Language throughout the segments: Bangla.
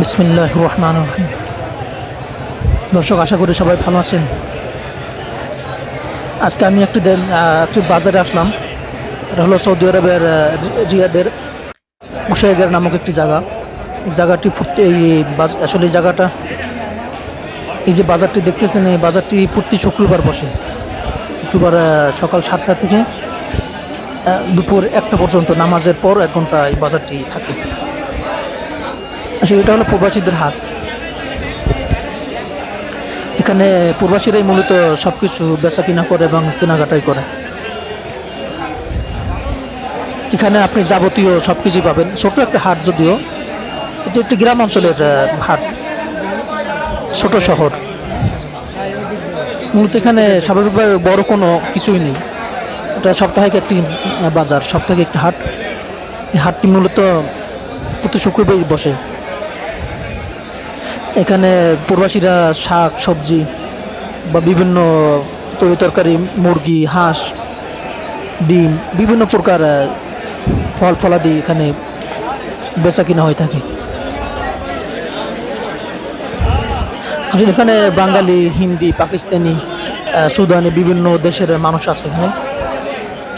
বিসমিল্লাহ রহমান রহিম। দর্শক, আশা করি সবাই ভালো আছেন। আজকে আমি একটি একটি বাজারে আসলাম। এটা হলো সৌদি আরবের রিয়াদের মুশাইগের নামক একটি জায়গা। জায়গাটি প্রতি এই আসলে জায়গাটা, এই যে বাজারটি দেখতেছেন, এই বাজারটি প্রতি শুক্রবার বসে। শুক্রবার সকাল সাতটা থেকে দুপুর একটা পর্যন্ত, নামাজের পর এক ঘণ্টা এই বাজারটি থাকে। আসলে এটা হলো প্রবাসীদের হাট এখানে প্রবাসীরাই মূলত সব কিছু বেচা কিনা করে এবং কেনাকাটাই করে। এখানে আপনি যাবতীয় সব কিছুই পাবেন। ছোট একটা হাট যদিও, এটি একটি গ্রাম অঞ্চলের হাট। ছোট শহর। মূলত এখানে স্বাভাবিকভাবে বড় কোনো কিছুই নেই। এটা সাপ্তাহিক একটি বাজার সপ্তাহে একটি হাট। এই হাটটি মূলত প্রতি শুক্রবারই বসে। এখানে প্রবাসীরা শাক, সবজি বা বিভিন্ন তরি তরকারি, মুরগি, হাঁস, ডিম, বিভিন্ন প্রকার ফল ফলাদি এখানে বেচা কিনা হয়ে থাকে। আসলে এখানে বাঙালি, হিন্দি, পাকিস্তানি সুদানি বিভিন্ন দেশের মানুষ আছে এখানে।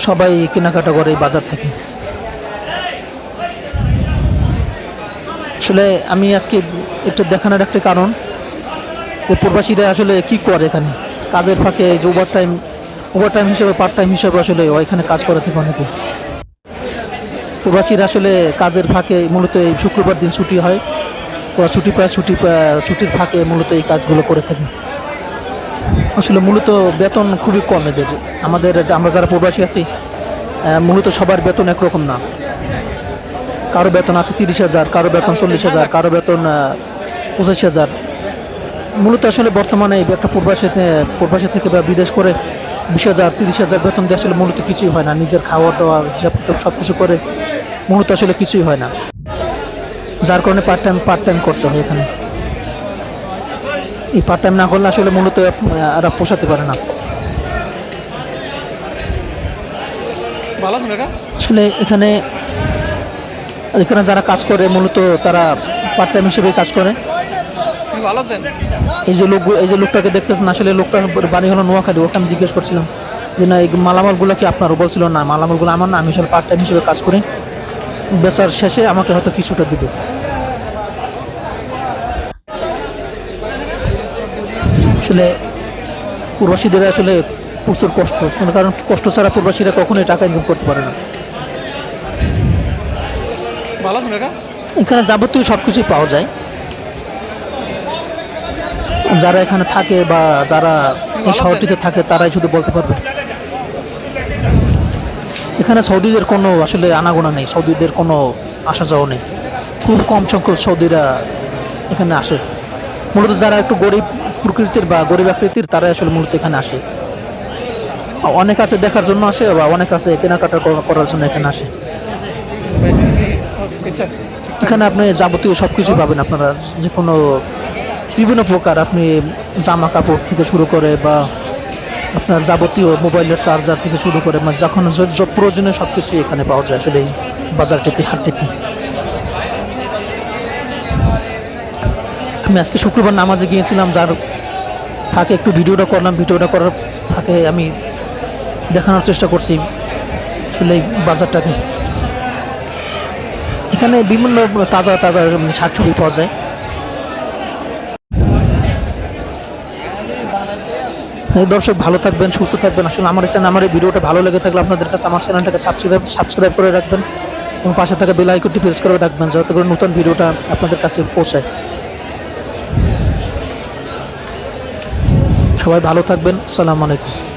সবাই কেনাকাটা করে বাজার থেকে। আসলে আমি আজকে এটা দেখানোর একটা কারণ, যে প্রবাসীরা আসলে কি করে এখানে? কাজের ফাঁকে যে ওভার টাইম ওভার টাইম হিসেবে পার্ট টাইম হিসেবে আসলে এখানে কাজ করে থাকে অনেকে। প্রবাসীরা আসলে কাজের ফাঁকে মূলত এই শুক্রবার দিন ছুটি হয় ওরা ছুটি পায় ছুটি ছুটির ফাঁকে মূলত এই কাজগুলো করে থাকে। আসলে মূলত বেতন খুবই কম এদের। আমাদের আমরা যারা প্রবাসী আছি মূলত সবার বেতন একরকম না। কারও বেতন আছে তিরিশ হাজার কারও বেতন চল্লিশ হাজার কারও বেতন পঁচিশ হাজার। মূলত আসলে বর্তমানে এই একটা প্রবাসী প্রবাসী থেকে বা বিদেশ করে বিশ হাজার তিরিশ হাজার বেতন দিয়ে আসলে মূলত কিছুই হয় না। নিজের খাওয়া দাওয়া হিসাব কিতাব সব কিছু করে মূলত আসলে কিছুই হয় না। যার কারণে পার্ট টাইম পার্ট টাইম করতে হয় এখানে। এই পার্ট টাইম না করলে আসলে মূলত আহ, এরা পোষাতে পারে না। আসলে এখানে এখানে যারা কাজ করে মূলত তারা পার্ট টাইম হিসেবে কাজ করে। ভালো আছেন? এই যে লোক এই যে লোকটাকে দেখতেছেন আসলে লোকটা বাড়ি হলো নোয়াখালী আমি জিজ্ঞেস করছিলাম যে না এই মালামালগুলো কি আপনার? বলছিল না মালামালগুলো আমার না আমি আসলে পার্ট টাইম হিসেবে কাজ করি। বেচার শেষে আমাকে হয়তো কিছুটা দিবে। আসলে প্রবাসীদের আসলে প্রচুর কষ্ট। কারণ কষ্ট ছাড়া প্রবাসীরা কখনোই টাকা ইনকাম করতে পারে না। ভালো আছেন কাকা? এখানে যাবতীয় সব কিছুই পাওয়া যায়। যারা এখানে থাকে বা যারা এই শহরটিতে থাকে তারাই শুধু বলতে পারবে। এখানে সৌদিদের কোনো আসলে আনাগোনা নেই সৌদিদের কোনো আসা যাওয়া নেই। খুব কম সংখ্যক সৌদিরা এখানে আসে। মূলত যারা একটু গরিব প্রকৃতির বা গরিব আকৃতির তারাই আসলে মূলত এখানে আসে। অনেক আছে দেখার জন্য আসে বা অনেক আছে কেনাকাটা করার জন্য এখানে আসে। এখানে আপনি যাবতীয় সব কিছু পাবেন আপনারা যে কোনো বিভিন্ন প্রকার আপনি জামা কাপড় থেকে শুরু করে বা আপনার যাবতীয় মোবাইলের চার্জার থেকে শুরু করে মানে যখন প্রয়োজনীয় সব কিছুই এখানে পাওয়া যায় আসলে এই বাজারটিতে হাটটিতে। আমি আজকে শুক্রবার নামাজে গিয়েছিলাম যার ফাঁকে একটু ভিডিওটা করলাম ভিডিওটা করার ফাঁকে আমি দেখানোর চেষ্টা করছি আসলে এই বাজারটাকে। এখানে বিভিন্ন তাজা তাজা শাকসবজি পাওয়া যায়। দর্শক, ভালো থাকবেন, সুস্থ থাকবেন। আসলে আমার চ্যানেল, আমার এই ভিডিওটা ভালো লেগে থাকলে আপনাদের কাছে, আমার চ্যানেলটাকে সাবস্ক্রাইব সাবস্ক্রাইব করে রাখবেন এবং পাশে থাকা বেল আইকনটি প্রেস করে রাখবেন, যাতে করে নতুন ভিডিওটা আপনাদের কাছে পৌঁছায়। সবাই ভালো থাকবেন। আসসালামু আলাইকুম।